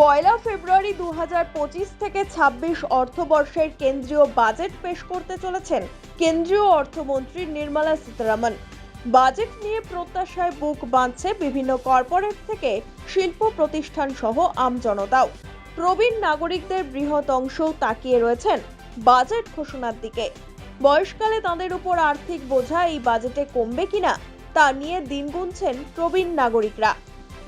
পয়লা ফেব্রুয়ারি দু হাজার পঁচিশ থেকে ২৬ অর্থবর্ষের কেন্দ্রীয় বাজেট পেশ করতে চলেছেন কেন্দ্রীয় অর্থমন্ত্রী নির্মলা সীতারামন। বাজেট নিয়ে প্রত্যাশায় বুক বাঁধছে বিভিন্ন কর্পোরেট থেকে শিল্প প্রতিষ্ঠান সহ আমজনতাও প্রবীণ নাগরিকদের বৃহৎ অংশও তাকিয়ে রয়েছেন বাজেট ঘোষণার দিকে। বয়সকালে তাদের উপর আর্থিক বোঝা এই বাজেটে কমবে কিনা তা নিয়ে দিন গুনছেন প্রবীণ নাগরিকরা।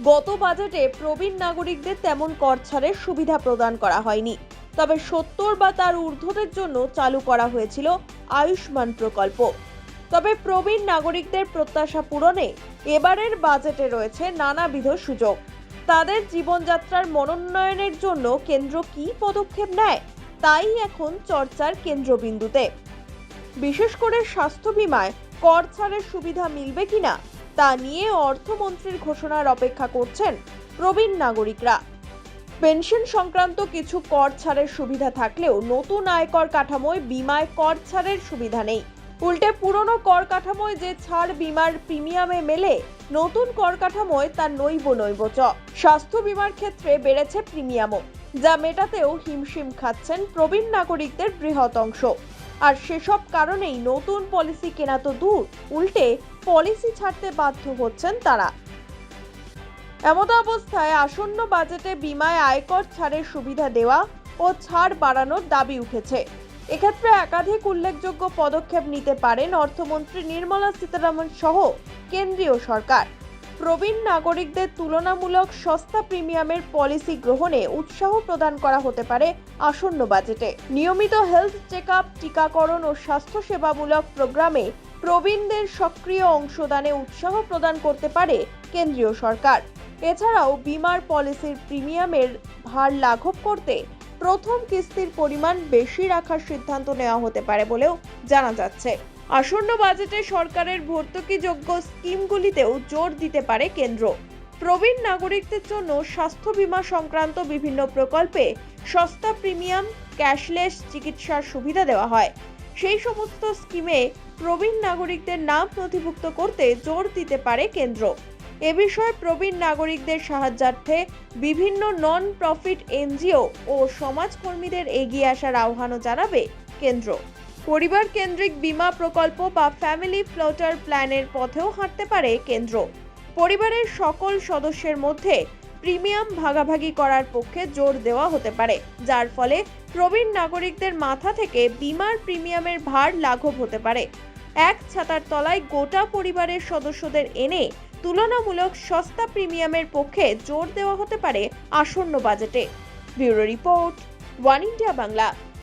গত বাজেটে প্রবীণ নাগরিকদের তেমন কর ছাড়ের সুবিধা প্রদান করা হয়নি। তবে সত্তর বা তার ঊর্ধ্বদের জন্য চালু করা হয়েছিল আয়ুষ্মান প্রকল্প। তবে প্রবীণ নাগরিকদের প্রত্যাশা পূরণে এবারের বাজেটে রয়েছে নানাবিধ সুযোগ। তাদের জীবনযাত্রার মনোন্নয়নের জন্য কেন্দ্র কী পদক্ষেপ নেয়, তাই এখন চর্চার কেন্দ্রবিন্দুতে। বিশেষ করে স্বাস্থ্য বিমায় কর ছাড়ের সুবিধা মিলবে কিনা তা নিয়ে অর্থমন্ত্রীর ঘোষণার অপেক্ষা করছেন প্রবীণ নাগরিকরা। পেনশন সংক্রান্ত কিছু কর ছাড়ের সুবিধা থাকলেও নতুন আয়কর কাঠামোয় বিমায় কর ছাড়ের সুবিধা নেই। উল্টে পুরনো কর কাঠামোয় যে ছাড় বিমার প্রিমিয়ামে মেলে, নতুন কর কাঠামোয় তা নৈব নৈব চ। স্বাস্থ্য বিমার ক্ষেত্রে বেড়েছে প্রিমিয়ামও, যা মেটাতেও হিমশিম খাচ্ছেন প্রবীণ নাগরিকদের বৃহৎ অংশ। আর সেসব কারণেই নতুন পলিসি কেনা তো দূর, উল্টে পলিসি ছাড়তে বাধ্য হচ্ছেন তারা। এমত অবস্থায় আসন্ন বাজেটে বিমায় আয়কর ছাড়ের সুবিধা দেওয়া ও ছাড় বাড়ানোর দাবি উঠেছে। এক্ষেত্রে একাধিক উল্লেখযোগ্য পদক্ষেপ নিতে পারেন অর্থমন্ত্রী নির্মলা সীতারামন সহ কেন্দ্রীয় সরকার। প্রবীণ নাগরিকদের তুলনামূলক সস্তা প্রিমিয়ামের পলিসি গ্রহণে উৎসাহ প্রদান করা হতে পারে আসন্ন বাজেটে। নিয়মিত হেলথ চেক আপ টিকাকরণ ও স্বাস্থ্যসেবামূলক প্রোগ্রামে প্রবীণদের সক্রিয় অংশদানে উৎসাহ প্রদান করতে পারে কেন্দ্রীয় সরকার। এছাড়াও বিমার পলিসির প্রিমিয়ামের ভার লাঘব করতে প্রথম কিস্তির পরিমাণ বেশি রাখার সিদ্ধান্ত নেওয়া হতে পারে বলেও জানা যাচ্ছে। আসন্ন বাজেটে সরকারের ভর্তুকিযোগ্য স্কিমগুলিতেও জোর দিতে পারে কেন্দ্র। প্রবীণ নাগরিকদের জন্য স্বাস্থ্য বীমা সংক্রান্ত বিভিন্ন প্রকল্পে সস্তা প্রিমিয়াম, ক্যাশলেস চিকিৎসার সুবিধা দেওয়া হয়। সেই সমস্ত স্কিমে প্রবীণ নাগরিকদের নাম নথিভুক্ত করতে জোর দিতে পারে কেন্দ্র। এ বিষয়ে প্রবীণ নাগরিকদের সাহায্যার্থে বিভিন্ন নন প্রফিট এনজিও ও সমাজকর্মীদের এগিয়ে আসার আহ্বানও জানাবে কেন্দ্র। পরিবার কেন্দ্রিক বীমা প্রকল্প বা ফ্যামিলি ফ্লোটার প্ল্যানের পথেও হাঁটতে পারে কেন্দ্র। পরিবারের সকল সদস্যের মধ্যে প্রিমিয়াম ভাগাভাগি করার পক্ষে জোর দেওয়া হতে পারে, যার ফলে প্রবীণ নাগরিকদের মাথা থেকে বিমার প্রিমিয়ামের ভার লাঘব হতে পারে। এক ছাতার তলায় গোটা পরিবারের সদস্যদের এনে তুলনামূলক সস্তা প্রিমিয়ামের পক্ষে জোর দেওয়া হতে পারে আসন্ন বাজেটে। Bureau report, One India Bangla.